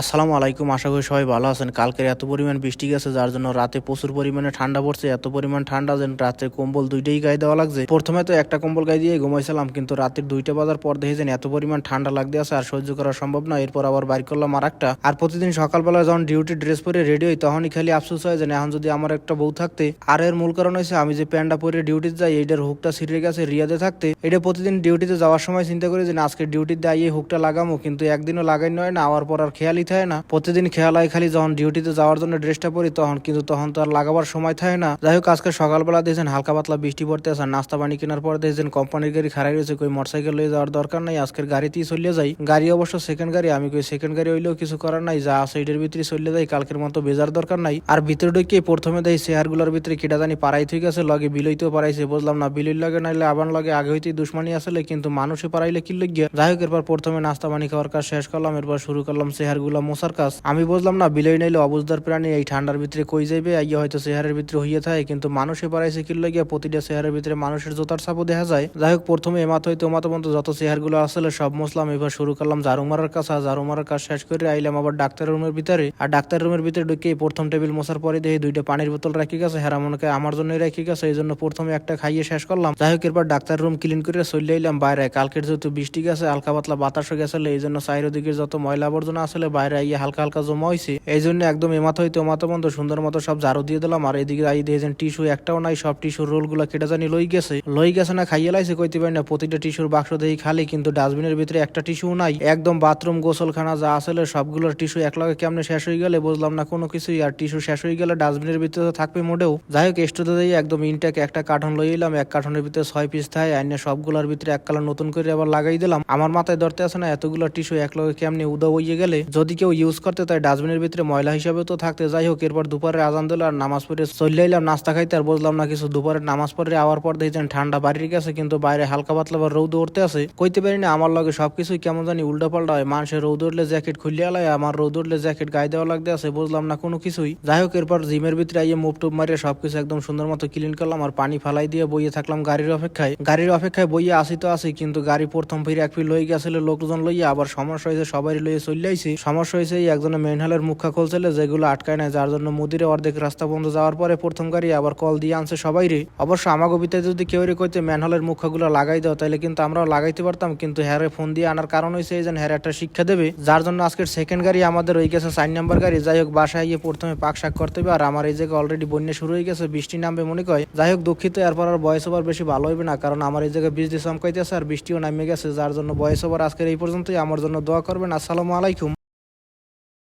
আসসালামু আলাইকুম, আশা করি সবাই ভালো আছেন। কালকের এত পরিমাণ বৃষ্টি গেছে, যার জন্য রাতে প্রচুর পরিমাণে ঠান্ডা পড়ছে। এত পরিমাণ ঠান্ডা যেন রাতে কম্বল দুইটাই গায়ে দেওয়া লাগছে। প্রথমে তো একটা কম্বল গায়ে দিয়ে ঘুমাইছিলাম, কিন্তু রাতের দুইটা বাজার পর দেখে যেন এত পরিমাণ ঠান্ডা লাগতে আছে, আর সহ্য করা সম্ভব না এরপর আবার বাইর করলাম আর একটা আর প্রতিদিন সকালবেলা যখন ডিউটি ড্রেস পরে রেডি হই, তখনই খালি আফসোস হয় যে এখন যদি আমার একটা বউ থাকতে, আর এর মূল কারণ হয়েছে আমি যে প্যান্টটা পরে ডিউটিতে যাই, এইটার হুকটা ছিঁড়ে গেছে রিয়াদে থাকতে। এটা প্রতিদিন ডিউটিতে যাওয়ার সময় চিন্তা করি যে আজকে ডিউটিতে আইয়ে হুকটা লাগামো, কিন্তু একদিনও লাগাই নয় না আওয়ার পর আর খেয়ালই থাকে না। প্রতিদিন খেয়াল হয় খালি যখন ডিউটিতে যাওয়ার জন্য ড্রেসটা পরি তখন, কিন্তু তখন তো আর লাগাবার সময় থাকে না। যাই হোক, আজকে সকালবেলা দিয়েছেন হালকা পাতলা বৃষ্টি পড়তে আর নাস্তা পানি কেনার পর দিয়েছেন কোম্পানির গাড়ি খারাই রয়েছে, কই মোটরসাইকেল লয়ে যাওয়ার দরকার নাই, আজকের গাড়িতেই চলে যাই। গাড়ি অবশ্য সেকেন্ড গাড়ি, আমি কই সেকেন্ড গাড়ি হইলেও কিছু করার নাই, যা আছে এটার ভিতরে চলে যাই, কালকের মতো বেজার দরকার নাই। আর ভিতরে ঢুকে প্রথমে দেয় চেয়ারগুলোর ভিতরে কেটা জানি পাড়াই ঠিক আছে লগে বিলইতেও পারাইছে বুঝলাম না বিলই লাগে নাইলে আবার লগে আগে হইতেই দুশ্মনী আসলে, কিন্তু মানুষে পারাইলে কি লইয়া যাই হোক, এরপর প্রথমে নাস্তা পানি খাওয়ার কাজ শেষ করলাম, এরপর শুরু করলাম চেহারগুলো মোছার কাজ আমি বুঝলাম না বিলই নাইলে অবুজদার প্রাণী এই ঠান্ডার ভিতরে কই যাইবে, আইয়া হয়তো চেহারের ভিতরে হইয়া থাকে, কিন্তু মানুষে পারাইছে কি লইয়া প্রতিটা চেহারের ভিতরে মানুষের জোতার ছাপও দেখা যায়। যাই হোক, প্রথমে এমাত হইতে ওমাত পর্যন্ত যত চেহারগুলো আসলে সব মুসলাম, এবার শুরু করলাম ঝাড়ু মারার আর ঝাড়ু মারার কাজ শেষ করে আইলাম আবার ডাক্তার রুমের ভিতরে। আর ডাক্তার রুমের ভিতরে ঢুকে প্রথম টেবিল মশার পরে দেখি দুইটা পানির বোতল রাখি গেছে, হেরা মনে আমার জন্যই রাখি গেছে এই জন্য প্রথমে একটা খাইয়ে শেষ করলাম। যাই হোক, এরপর ডাক্তার রুম ক্লিন করে চলে আইলাম বাইরে। কালকের যেহেতু বৃষ্টি গেছে, হালকা পাতলা বাতাসও গেছে এই জন্য চাইর দিকে যত ময়লা আবর্জনা আসলে বাইরে আইয়ে হালকা হালকা জমা হয়েছে এই জন্য একদম এমাথ হইতে ওমাত বন্ধ, সুন্দর মতো সব ঝাড়ু দিয়ে দিলাম। আর এদিকে আই দিয়েছেন টিস্যু একটাও নাই, সব টিস্যুর রোলগুলা কেটে জানি লই গেছে। লই গেছে না, খাইয়ে লাইছে, কইতে পারি না, প্রতিটা টিস্যুর বাক্স দেখি খালি, কিন্তু ডাস্টবিনের ভিতরে একটা টিস্যু নাই। একদম বাথরুম, গোসলখানা যা আসলে সবগুলোর টিস্যু একলগে কেমনে শেষ হয়ে গেলে বুঝলাম না কোনো কিছুই। আর টিস্যু শেষ হয়ে গেলে ডাস্টবিনের ভিতরে তো থাকবে মোটেও। যাই হোক স্টোতে দিয়ে একদম ইনটেক একটা কার্টন লই এলাম, এক কার্টনের ভিতরে ছয় পিস থাকে আইনে সবগুলোর ভিতরে এক কালার নতুন করে আবার লাগাই দিলাম। আমার মাথায় ধরতে আসে না, এতগুলো টিস্যু একলগে কেমনে উদা হইয়ে গেলে, যদি কেউ ইউজ করতে তাই ডাস্টবিনের ভিতরে ময়লা হিসাবে তো থাকতে। যাই হোক, এরপর দুপুরে আজান দিল আর নামাজ পড়ে চলে এলাম নাস্তা খাইতে আর বুঝলাম না কিছু। দুপুরে নামাজ পড়ে আওয়ার পর দেখছেন ঠান্ডা বাড়ির গেছে কিন্তু বাইরে হালকা পাতলা বা রৌদ উঠতে আছে। কইতে পারি না, আমার লগে সবকিছুই কেমন জানি উল্টা পাল্টা হয়। মানুষের রৌদ উঠলে জ্যাকেট খুললে আলাই আমার রৌদ উঠলে জ্যাকেট গায়ে দেওয়া লাগতে আছে, বুঝলাম না কোনো কিছুই। যাই হোক, এরপর জিমের ভিতরে আইয়ে মুভ টুপ মারিয়ে সবকিছু একদম সুন্দর মতো ক্লিন করলাম আর পানি ফালাই দিয়ে বইয়ে থাকলাম গাড়ির অপেক্ষায়। গাড়ির অপেক্ষায় বইয়ে আসি তো আসি, কিন্তু গাড়ি প্রথম ফিরে এক ফির লই গেছিল, লোকজন লইয়া আবার সমস্যা হয়েছে সবাই লইয়ে চলে আইছি। সমস্যা হয়েছে, এই একজনের মেন হলের মুখা খুলছিল, যেগুলো আটকায় নাই, যার জন্য মুদিরে অর্ধেক রাস্তা বন্ধ যাওয়ার পরে প্রথম গাড়ি আবার কল দিয়ে আনছে সবাই রে অবশ্য আমাগো ভিতরে যদি কেউ রে কইতে ম্যানহলের মুখাগুলো লাগাই দাও তাহলে কিন্তু আমরাও লাগাইতে পারতাম, কিন্তু হ্যারে ফোন দিয়ে আনার কারণ হয়েছে এই যে হ্যার একটা শিক্ষা দেবে, যার জন্য আজকের সেকেন্ড গাড়ি আমাদের ওই গেছে চার নাম্বার গাড়ি। যাই হোক, বাসায় গিয়ে প্রথমে পাক শাক করতে হবে, আর আমার এই জায়গায় অলরেডি বন্যা শুরু হয়ে গেছে, বৃষ্টি নামবে মনে কয়। যাই হোক, দুঃখিত, এরপর আর বয়স ওভার বেশি ভালো হইবে না, কারণ আমার এই জায়গায় বৃষ্টি চমকাইতেছে আর বৃষ্টিও নামে গেছে, যার জন্য বয়স ওভার আজকের এই পর্যন্তই। আমার জন্য দোয়া করবেন, আসসালামু আলাইকুম।